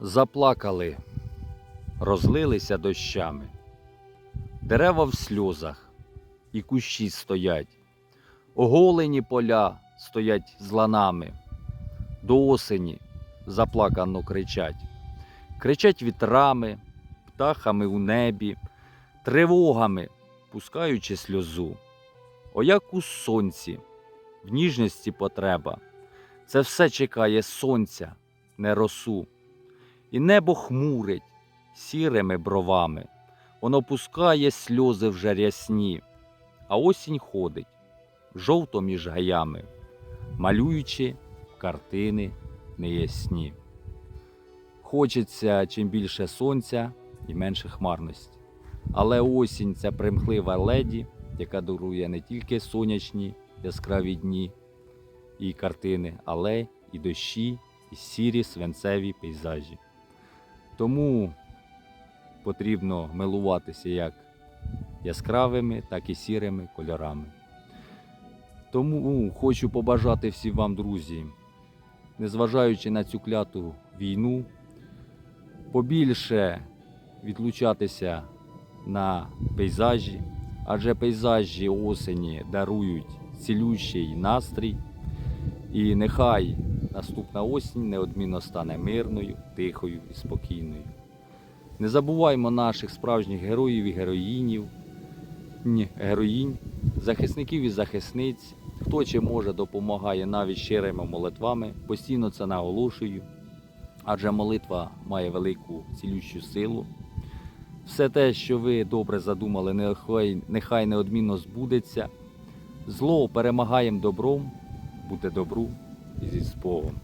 Заплакали, розлилися дощами. Дерева в сльозах і кущі стоять. Оголені поля стоять з ланами. До осені заплакано кричать. Кричать вітрами, птахами у небі, тривогами, пускаючи сльозу. О, як у сонці, в ніжності потреба. Це все чекає сонця, не росу. І небо хмурить сірими бровами. Воно пускає сльози вже рясні, а осінь ходить жовто між гаями, малюючи картини неясні. Хочеться чим більше сонця і менше хмарності. Але осінь це примхлива леді, яка дарує не тільки сонячні яскраві дні і картини, але і дощі, і сірі свинцеві пейзажі. Тому потрібно милуватися як яскравими, так і сірими кольорами. Тому хочу побажати всім вам, друзі, незважаючи на цю кляту війну, побільше відлучатися на пейзажі, адже пейзажі осені дарують цілющий настрій. І нехай наступна осінь неодмінно стане мирною, тихою і спокійною. Не забуваймо наших справжніх героїв і героїнів, ні, героїнь, захисників і захисниць. Хто чи може допомагає навіть щирими молитвами, постійно це наголошую, адже молитва має велику цілющу силу. Все те, що ви добре задумали, нехай, нехай неодмінно збудеться. Зло перемагаємо добром, буде добру is born.